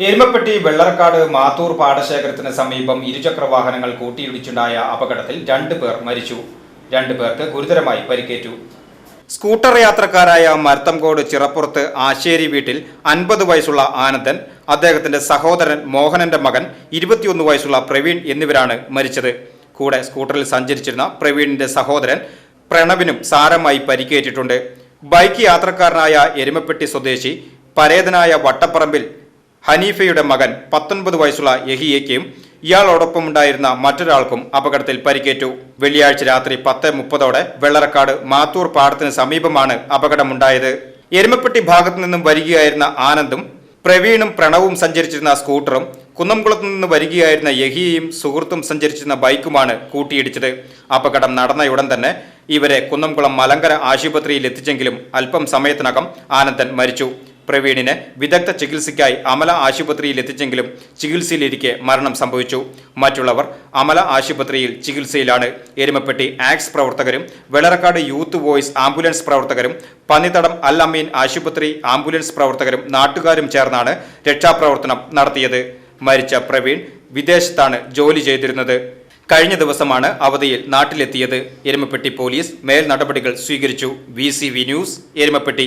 Erumapetty Vellarakkad Mathur പാടശേഖരത്തിന് സമീപം ഇരുചക്ര വാഹനങ്ങൾ കൂട്ടിയിടിച്ചുണ്ടായ അപകടത്തിൽ രണ്ടു പേർ മരിച്ചു. രണ്ടു പേർക്ക് ഗുരുതരമായി പരിക്കേറ്റു. സ്കൂട്ടർ യാത്രക്കാരായ മരത്തംകോട് ചിറപ്പുറത്ത് ആശേരി വീട്ടിൽ അൻപത് വയസ്സുള്ള ആനന്ദൻ അദ്ദേഹത്തിന്റെ സഹോദരൻ മോഹനന്റെ മകൻ ഇരുപത്തിയൊന്ന് വയസ്സുള്ള പ്രവീൺ എന്നിവരാണ് മരിച്ചത്. കൂടെ സ്കൂട്ടറിൽ സഞ്ചരിച്ചിരുന്ന പ്രവീണിന്റെ സഹോദരൻ പ്രണവിനും സാരമായി പരിക്കേറ്റിട്ടുണ്ട്. ബൈക്ക് യാത്രക്കാരനായ എരുമപ്പെട്ടി സ്വദേശി പരേതനായ വട്ടപ്പറമ്പിൽ ഹനീഫയുടെ മകൻ പത്തൊൻപത് വയസ്സുള്ള യഹിയയ്ക്കും ഇയാളോടൊപ്പമുണ്ടായിരുന്ന മറ്റൊരാൾക്കും അപകടത്തിൽ പരിക്കേറ്റു. വെള്ളിയാഴ്ച രാത്രി പത്ത് മുപ്പതോടെ വെള്ളറക്കാട് മാത്തൂർ പാടത്തിന് സമീപമാണ് അപകടമുണ്ടായത്. എരുമപ്പെട്ടി ഭാഗത്തു നിന്നും വരികയായിരുന്ന ആനന്ദും പ്രവീണും പ്രണവും സഞ്ചരിച്ചിരുന്ന സ്കൂട്ടറും കുന്നംകുളത്തു നിന്ന് വരികയായിരുന്ന യഹിയയും സുഹൃത്തും സഞ്ചരിച്ചിരുന്ന ബൈക്കുമാണ് കൂട്ടിയിടിച്ചത്. അപകടം നടന്നയുടൻ തന്നെ ഇവരെ കുന്നംകുളം മലങ്കര ആശുപത്രിയിൽ എത്തിച്ചെങ്കിലും അല്പം സമയത്തിനകം ആനന്ദൻ മരിച്ചു. പ്രവീണിനെ വിദഗ്ധ ചികിത്സയ്ക്കായി അമല ആശുപത്രിയിൽ എത്തിച്ചെങ്കിലും ചികിത്സയിലിരിക്കെ മരണം സംഭവിച്ചു. മറ്റുള്ളവർ അമല ആശുപത്രിയിൽ ചികിത്സയിലാണ്. എരുമപ്പെട്ടി ആക്സ് പ്രവർത്തകരും വെളറക്കാട് യൂത്ത് വോയിസ് ആംബുലൻസ് പ്രവർത്തകരും പന്നിത്തടം അൽ അമീൻ ആശുപത്രി ആംബുലൻസ് പ്രവർത്തകരും നാട്ടുകാരും ചേർന്നാണ് രക്ഷാപ്രവർത്തനം നടത്തിയത്. മരിച്ച പ്രവീൺ വിദേശത്താണ് ജോലി ചെയ്തിരുന്നത്. കഴിഞ്ഞ ദിവസമാണ് അവധിയിൽ നാട്ടിലെത്തിയത്. എരുമപ്പെട്ടി പോലീസ് മേൽ നടപടികൾ സ്വീകരിച്ചു വി ന്യൂസ് എരുമപ്പെട്ടി.